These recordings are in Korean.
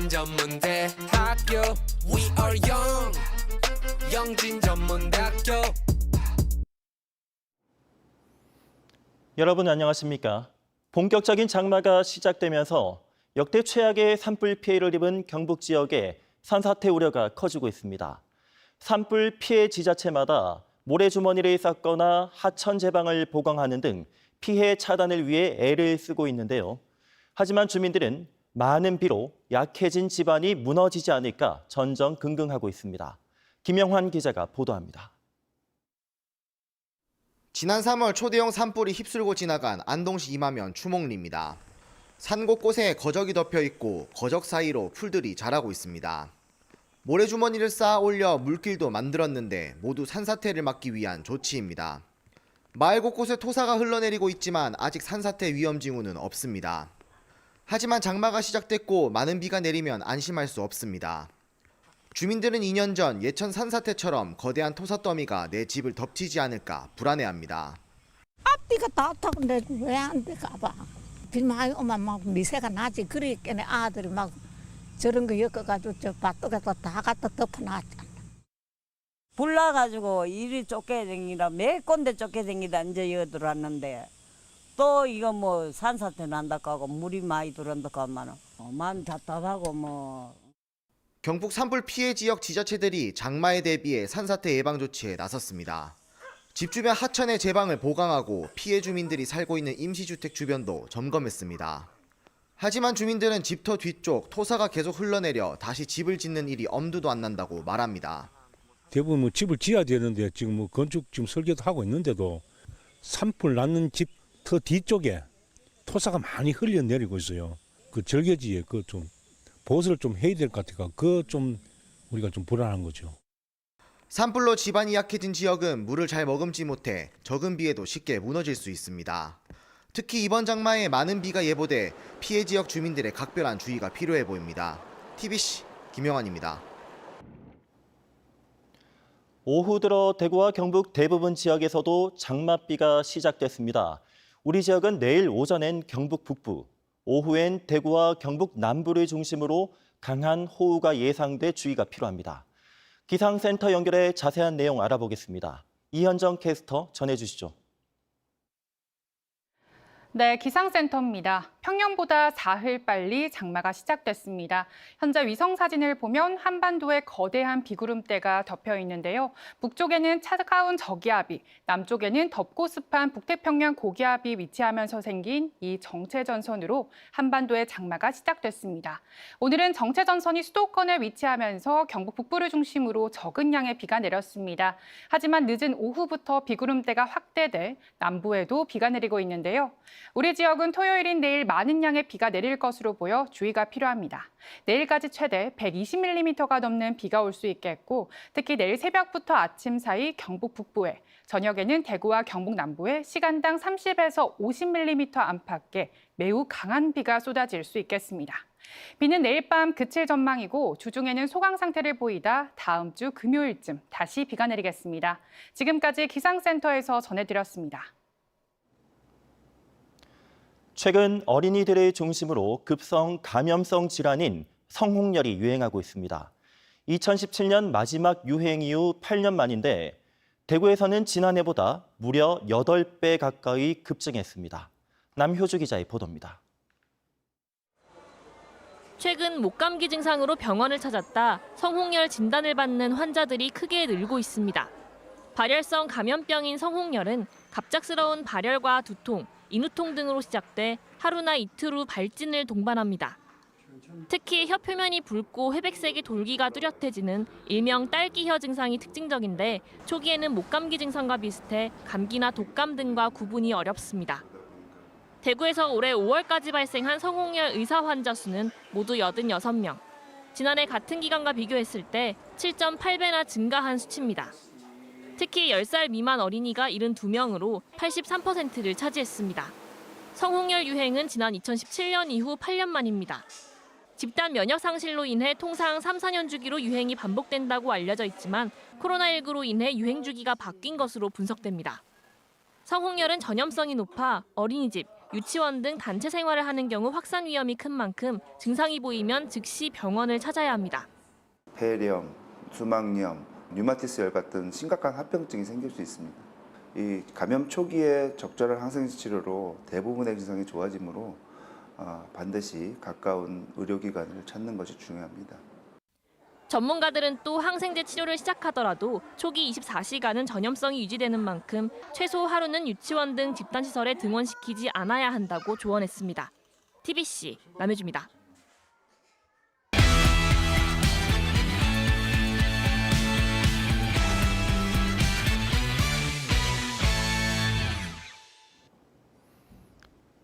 영진 전문대 학교 We are young 영진 전문대학교 여러분 안녕하십니까? 본격적인 장마가 시작되면서 역대 최악의 산불 피해를 입은 경북 지역에 산사태 우려가 커지고 있습니다. 산불 피해 지자체마다 모래주머니를 쌓거나 하천 제방을 보강하는 등 피해 차단을 위해 애를 쓰고 있는데요. 하지만 주민들은 많은 비로 약해진 집안이 무너지지 않을까 전전긍긍하고 있습니다. 김영환 기자가 보도합니다. 지난 3월 초대형 산불이 휩쓸고 지나간 안동시 이마면 추목리입니다. 산 곳곳에 거적이 덮여 있고 거적 사이로 풀들이 자라고 있습니다. 모래주머니를 쌓아 올려 물길도 만들었는데 모두 산사태를 막기 위한 조치입니다. 마을 곳곳에 토사가 흘러내리고 있지만 아직 산사태 위험 징후는 없습니다. 하지만 장마가 시작됐고 많은 비가 내리면 안심할 수 없습니다. 주민들은 2년 전 예천 산사태처럼 거대한 토사 더미가 내 집을 덮치지 않을까 불안해합니다. 앞뒤가 다 타고 내왜안 돼 가봐. 비 많이 오면 막 미세가 나지. 그러니까 아들이 막 저런 거 엮어가지고 저 밭속에서 다 갖다 덮어놨잖아. 불나가지고 이리 쫓게 댕기라 매 건데 쫓게 댕기다 이제 여기 들어왔는데 또 이거 뭐 산사태 난다고 하고 물이 많이 들어온다고 하면은 어, 마음 답답하고 뭐 경북 산불 피해 지역 지자체들이 장마에 대비해 산사태 예방 조치에 나섰습니다. 집 주변 하천의 제방을 보강하고 피해 주민들이 살고 있는 임시주택 주변도 점검했습니다. 하지만 주민들은 집터 뒤쪽 토사가 계속 흘러내려 다시 집을 짓는 일이 엄두도 안 난다고 말합니다. 대부분 뭐 집을 지어야 되는데 지금 뭐 건축 지금 설계도 하고 있는데도 산불 났는 집 터 뒤쪽에 토사가 많이 흘려내리고 있어요. 그 절개지에 그 좀 보수를 좀 해야 될 것 같아요. 그좀 우리가 좀 불안한 거죠. 산불로 집안이 약해진 지역은 물을 잘 머금지 못해 적은 비에도 쉽게 무너질 수 있습니다. 특히 이번 장마에 많은 비가 예보돼 피해 지역 주민들의 각별한 주의가 필요해 보입니다. TBC 김영환입니다. 오후 들어 대구와 경북 대부분 지역에서도 장맛비가 시작됐습니다. 우리 지역은 내일 오전엔 경북 북부, 오후엔 대구와 경북 남부를 중심으로 강한 호우가 예상돼 주의가 필요합니다. 기상센터 연결해 자세한 내용 알아보겠습니다. 이현정 캐스터 전해주시죠. 네, 기상센터입니다. 평년보다 사흘 빨리 장마가 시작됐습니다. 현재 위성 사진을 보면 한반도에 거대한 비구름대가 덮여 있는데요. 북쪽에는 차가운 저기압이, 남쪽에는 덥고 습한 북태평양 고기압이 위치하면서 생긴 이 정체전선으로 한반도에 장마가 시작됐습니다. 오늘은 정체전선이 수도권에 위치하면서 경북 북부를 중심으로 적은 양의 비가 내렸습니다. 하지만 늦은 오후부터 비구름대가 확대돼 남부에도 비가 내리고 있는데요. 우리 지역은 토요일인 내일 많은 양의 비가 내릴 것으로 보여 주의가 필요합니다. 내일까지 최대 120mm가 넘는 비가 올 수 있겠고 특히 내일 새벽부터 아침 사이 경북 북부에 저녁에는 대구와 경북 남부에 시간당 30에서 50mm 안팎의 매우 강한 비가 쏟아질 수 있겠습니다. 비는 내일 밤 그칠 전망이고 주중에는 소강 상태를 보이다 다음 주 금요일쯤 다시 비가 내리겠습니다. 지금까지 기상센터에서 전해드렸습니다. 최근 어린이들을 중심으로 급성 감염성 질환인 성홍열이 유행하고 있습니다. 2017년 마지막 유행 이후 8년 만인데 대구에서는 지난해보다 무려 8배 가까이 급증했습니다. 남효주 기자의 보도입니다. 최근 목감기 증상으로 병원을 찾았다 성홍열 진단을 받는 환자들이 크게 늘고 있습니다. 발열성 감염병인 성홍열은 갑작스러운 발열과 두통, 인후통 등으로 시작돼 하루나 이틀 후 발진을 동반합니다. 특히 혀 표면이 붉고 회백색의 돌기가 뚜렷해지는 일명 딸기혀 증상이 특징적인데 초기에는 목감기 증상과 비슷해 감기나 독감 등과 구분이 어렵습니다. 대구에서 올해 5월까지 발생한 성홍열 의사 환자 수는 모두 86명. 지난해 같은 기간과 비교했을 때 7.8배나 증가한 수치입니다. 특히 10살 미만 어린이가 72명으로 83%를 차지했습니다. 성홍열 유행은 지난 2017년 이후 8년 만입니다. 집단 면역 상실로 인해 통상 3, 4년 주기로 유행이 반복된다고 알려져 있지만 코로나19로 인해 유행 주기가 바뀐 것으로 분석됩니다. 성홍열은 전염성이 높아 어린이집, 유치원 등 단체 생활을 하는 경우 확산 위험이 큰 만큼 증상이 보이면 즉시 병원을 찾아야 합니다. 폐렴, 수막염, 류마티스 열 같은 심각한 합병증이 생길 수 있습니다. 이 감염 초기에 적절한 항생제 치료로 대부분의 증상이 좋아지므로 어, 반드시 가까운 의료기관을 찾는 것이 중요합니다. 전문가들은 또 항생제 치료를 시작하더라도 초기 24시간은 전염성이 유지되는 만큼 최소 하루는 유치원 등 집단시설에 등원시키지 않아야 한다고 조언했습니다. TBC 남효주입니다.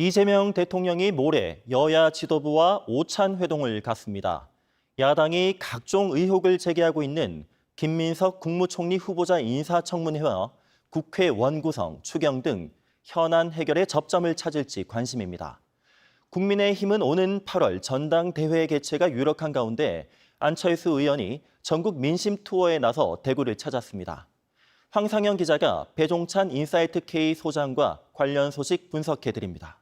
이재명 대통령이 모레 여야 지도부와 오찬 회동을 갖습니다. 야당이 각종 의혹을 제기하고 있는 김민석 국무총리 후보자 인사청문회와 국회 원구성, 추경 등 현안 해결에 접점을 찾을지 관심입니다. 국민의힘은 오는 8월 전당대회 개최가 유력한 가운데 안철수 의원이 전국 민심 투어에 나서 대구를 찾았습니다. 황상현 기자가 배종찬 인사이트 K 소장과 관련 소식 분석해 드립니다.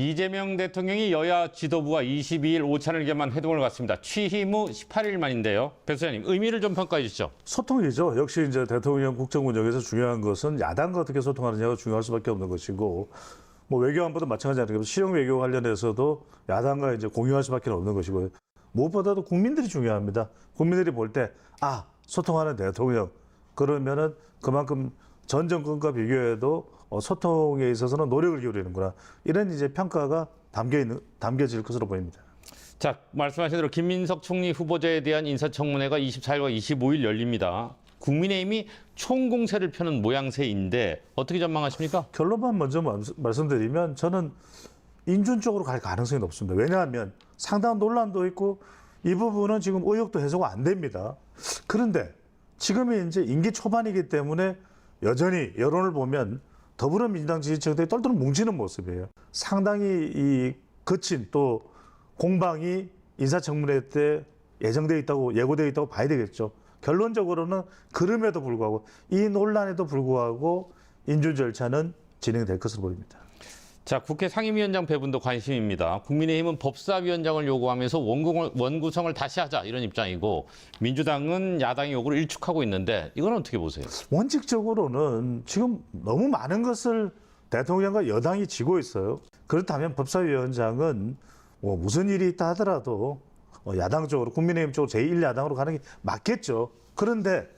이재명 대통령이 여야 지도부와 22일 오찬을 겸한 회동을 갖습니다. 취임 후 18일 만인데요. 백 소장님 의미를 좀 평가해 주시죠. 소통이죠. 역시 이제 대통령 국정 운영에서 중요한 것은 야당과 어떻게 소통하느냐가 중요할 수밖에 없는 것이고 뭐 외교안보도 마찬가지 아니겠습니까? 실용 외교 관련해서도 야당과 이제 공유할 수밖에 없는 것이고요. 무엇보다도 국민들이 중요합니다. 국민들이 볼 때 아 소통하는 대통령 그러면은 그만큼 전 정권과 비교해도 어, 소통에 있어서는 노력을 기울이는구나 이런 이제 평가가 담겨 있는 담겨질 것으로 보입니다. 자, 말씀하신 대로 김민석 총리 후보자에 대한 인사청문회가 24일과 25일 열립니다. 국민의힘이 총공세를 펴는 모양새인데 어떻게 전망하십니까? 결론만 먼저 말- 말씀드리면 저는 인준 쪽으로 갈 가능성이 높습니다. 왜냐하면 상당한 논란도 있고 이 부분은 지금 의혹도 해소가 안 됩니다. 그런데 지금이 이제 임기 초반이기 때문에 여전히 여론을 보면 더불어민주당 지지층들이 똘똘 뭉치는 모습이에요. 상당히 이 거친 또 공방이 인사청문회 때 예정돼 있다고 예고돼 있다고 봐야 되겠죠. 결론적으로는 그럼에도 불구하고 이 논란에도 불구하고 인준 절차는 진행될 것으로 보입니다. 자, 국회 상임위원장 배분도 관심입니다. 국민의힘은 법사위원장을 요구하면서 원구, 원구성을 다시 하자 이런 입장이고 민주당은 야당의 요구를 일축하고 있는데 이건 어떻게 보세요? 원칙적으로는 지금 너무 많은 것을 대통령과 여당이 지고 있어요. 그렇다면 법사위원장은 뭐 무슨 일이 있다 하더라도 어, 야당 쪽으로 국민의힘 쪽으로 제1야당으로 가는 게 맞겠죠. 그런데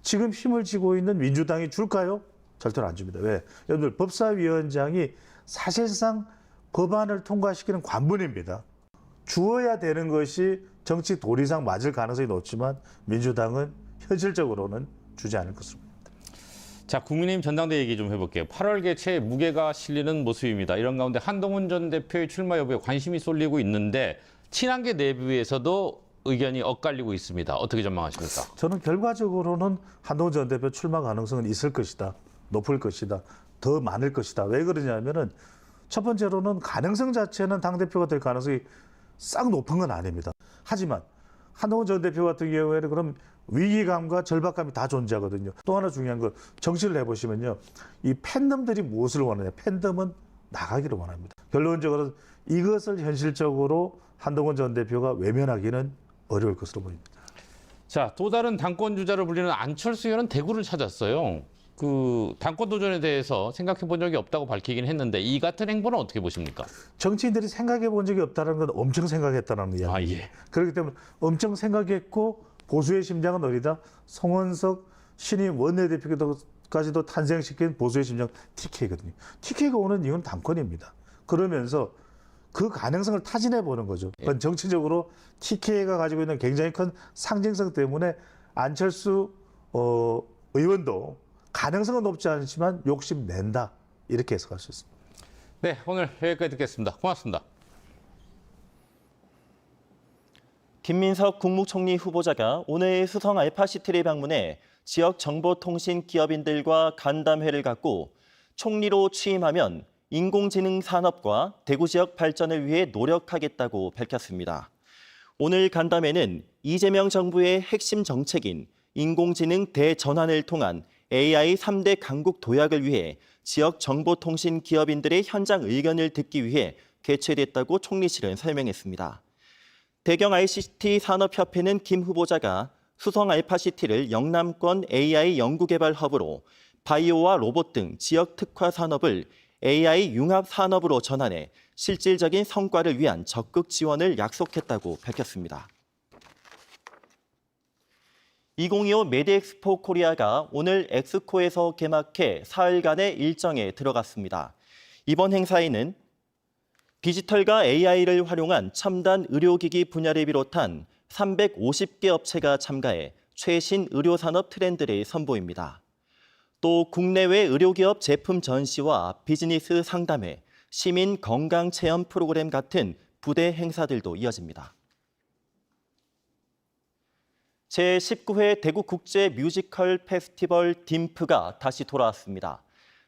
지금 힘을 쥐고 있는 민주당이 줄까요? 절대로 안 줍니다. 왜? 여러분들 법사위원장이 사실상 법안을 통과시키는 관문입니다. 주어야 되는 것이 정치 도리상 맞을 가능성이 높지만 민주당은 현실적으로는 주지 않을 것으로 봅니다. 자, 국민의힘 전당대 얘기 좀 해볼게요. 8월 개최에 무게가 실리는 모습입니다. 이런 가운데 한동훈 전 대표의 출마 여부에 관심이 쏠리고 있는데 친한계 내부에서도 의견이 엇갈리고 있습니다. 어떻게 전망하십니까? 저는 결과적으로는 한동훈 전 대표 출마 가능성은 있을 것이다. 높을 것이다. 더 많을 것이다. 왜 그러냐면은 첫 번째로는 가능성 자체는 당대표가 될 가능성이 싹 높은 건 아닙니다. 하지만 한동훈 전 대표 같은 경우에는 그럼 위기감과 절박감이 다 존재하거든요. 또 하나 중요한 건 정치를 해보시면요. 이 팬덤들이 무엇을 원하냐. 팬덤은 나가기를 원합니다. 결론적으로 이것을 현실적으로 한동훈 전 대표가 외면하기는 어려울 것으로 보입니다. 자, 또 다른 당권 주자로 불리는 안철수 의원은 대구를 찾았어요. 그 당권 도전에 대해서 생각해 본 적이 없다고 밝히긴 했는데 이 같은 행보는 어떻게 보십니까? 정치인들이 생각해 본 적이 없다는 건 엄청 생각했다는 이야기. 아, 예. 그렇기 때문에 엄청 생각했고 보수의 심장은 어디다? 송원석 신임 원내대표까지도 탄생시킨 보수의 심장 TK거든요. TK가 오는 이유는 당권입니다. 그러면서 그 가능성을 타진해 보는 거죠. 그건 정치적으로 TK가 가지고 있는 굉장히 큰 상징성 때문에 안철수 어, 의원도 가능성은 높지 않지만 욕심 낸다 이렇게 해석할 수 있습니다. 네, 오늘 여기까지 듣겠습니다. 고맙습니다. 김민석 국무총리 후보자가 오늘 수성 알파시티를 방문해 지역 정보통신 기업인들과 간담회를 갖고 총리로 취임하면 인공지능 산업과 대구 지역 발전을 위해 노력하겠다고 밝혔습니다. 오늘 간담회는 이재명 정부의 핵심 정책인 인공지능 대전환을 통한 AI 3대 강국 도약을 위해 지역 정보통신 기업인들의 현장 의견을 듣기 위해 개최됐다고 총리실은 설명했습니다. 대경 ICT 산업협회는 김 후보자가 수성 알파시티를 영남권 AI 연구개발 허브로 바이오와 로봇 등 지역 특화 산업을 AI 융합 산업으로 전환해 실질적인 성과를 위한 적극 지원을 약속했다고 밝혔습니다. 2025 메디엑스포 코리아가 오늘 엑스코에서 개막해 사흘간의 일정에 들어갔습니다. 이번 행사에는 디지털과 AI를 활용한 첨단 의료기기 분야를 비롯한 350개 업체가 참가해 최신 의료산업 트렌드를 선보입니다. 또 국내외 의료기업 제품 전시와 비즈니스 상담회, 시민 건강 체험 프로그램 같은 부대 행사들도 이어집니다. 제19회 대구 국제 뮤지컬 페스티벌 딤프가 다시 돌아왔습니다.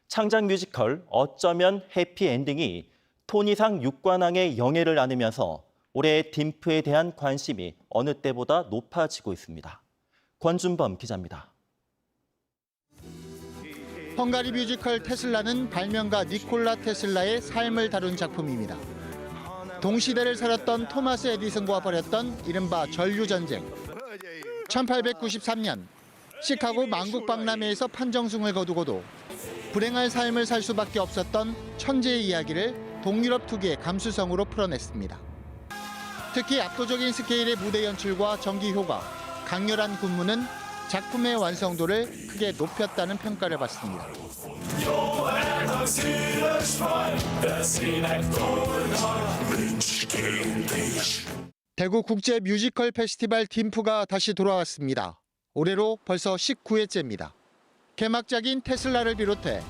창작 뮤지컬 어쩌면 해피엔딩이 토니상 육관왕의 영예를 나누면서 올해 딤프에 대한 관심이 어느 때보다 높아지고 있습니다. 권준범 기자입니다. 헝가리 뮤지컬 테슬라는 발명가 니콜라 테슬라의 삶을 다룬 작품입니다. 동시대를 살았던 토마스 에디슨과 벌였던 이른바 전류전쟁. 1893년 시카고 만국박람회에서 판정승을 거두고도 불행할 삶을 살 수밖에 없었던 천재의 이야기를 동유럽 투기의 감수성으로 풀어냈습니다. 특히 압도적인 스케일의 무대 연출과 전기 효과, 강렬한 군무는 작품의 완성도를 크게 높였다는 평가를 받습니다. 대구 국제 뮤지컬 페스티벌 딤프가 다시 돌아왔습니다. 올해로 벌써 19회째입니다. 개막작인 테슬라를 비롯해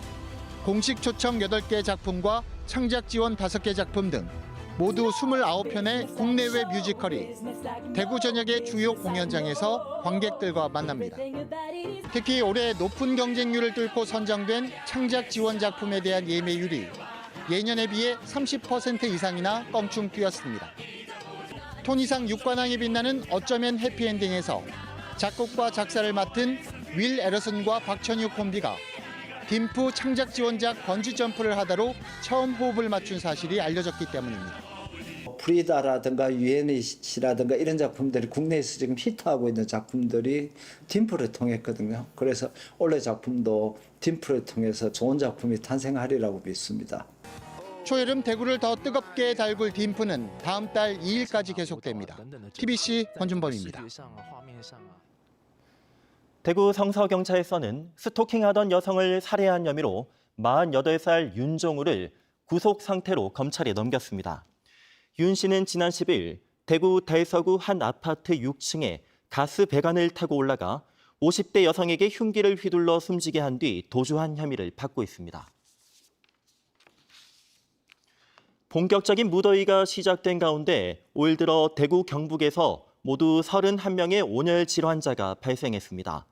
공식 초청 8개 작품과 창작 지원 5개 작품 등 모두 29편의 국내외 뮤지컬이 대구 전역의 주요 공연장에서 관객들과 만납니다. 특히 올해 높은 경쟁률을 뚫고 선정된 창작 지원 작품에 대한 예매율이 예년에 비해 30% 이상이나 껑충 뛰었습니다. 톤 이상 육관왕에 빛나는 어쩌면 해피엔딩에서 작곡과 작사를 맡은 윌 에러슨과 박천유 콤비가 딤프 창작 지원작 번지 점프를 하다로 처음 호흡을 맞춘 사실이 알려졌기 때문입니다. 프리다라든가 유엔이시라든가 이런 작품들이 국내에서 지금 히트하고 있는 작품들이 딤프를 통했거든요. 그래서 올해 작품도 딤프를 통해서 좋은 작품이 탄생하리라고 믿습니다. 초여름 대구를 더 뜨겁게 달굴 딤프는 다음 달 2일까지 계속됩니다. TBC 권준범입니다. 대구 성서경찰서는 스토킹하던 여성을 살해한 혐의로 48살 윤종우를 구속 상태로 검찰에 넘겼습니다. 윤 씨는 지난 10일 대구 달서구 한 아파트 6층에 가스 배관을 타고 올라가 50대 여성에게 흉기를 휘둘러 숨지게 한 뒤 도주한 혐의를 받고 있습니다. 본격적인 무더위가 시작된 가운데 올 들어 대구 경북에서 모두 31명의 온열 질환자가 발생했습니다.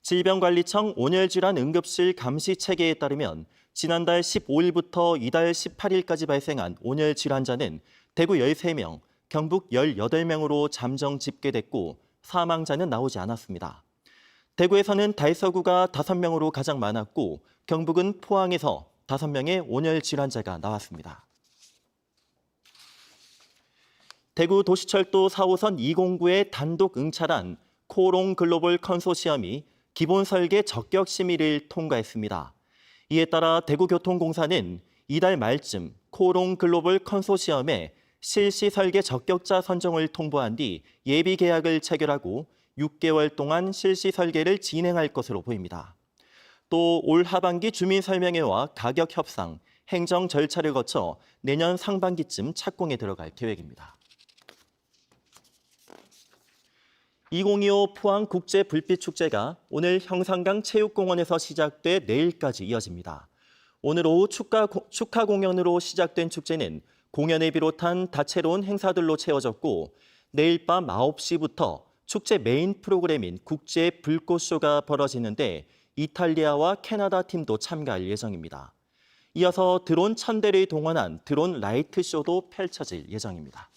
질병관리청 온열질환 응급실 감시 체계에 따르면 지난달 15일부터 이달 18일까지 발생한 온열 질환자는 대구 13명, 경북 18명으로 잠정 집계됐고 사망자는 나오지 않았습니다. 대구에서는 달서구가 5명으로 가장 많았고 경북은 포항에서 5명의 온열 질환자가 나왔습니다. 대구 도시철도 4호선 209의 단독 응찰한 코롱 글로벌 컨소시엄이 기본 설계 적격 심의를 통과했습니다. 이에 따라 대구교통공사는 이달 말쯤 코롱 글로벌 컨소시엄에 실시 설계 적격자 선정을 통보한 뒤 예비 계약을 체결하고 6개월 동안 실시 설계를 진행할 것으로 보입니다. 또 올 하반기 주민 설명회와 가격 협상, 행정 절차를 거쳐 내년 상반기쯤 착공에 들어갈 계획입니다. 2025 포항 국제 불빛 축제가 오늘 형상강 체육공원에서 시작돼 내일까지 이어집니다. 오늘 오후 축하, 축하 공연으로 시작된 축제는 공연을 비롯한 다채로운 행사들로 채워졌고 내일 밤 9시부터 축제 메인 프로그램인 국제 불꽃쇼가 벌어지는데 이탈리아와 캐나다 팀도 참가할 예정입니다. 이어서 드론 천대를 동원한 드론 라이트 쇼도 펼쳐질 예정입니다.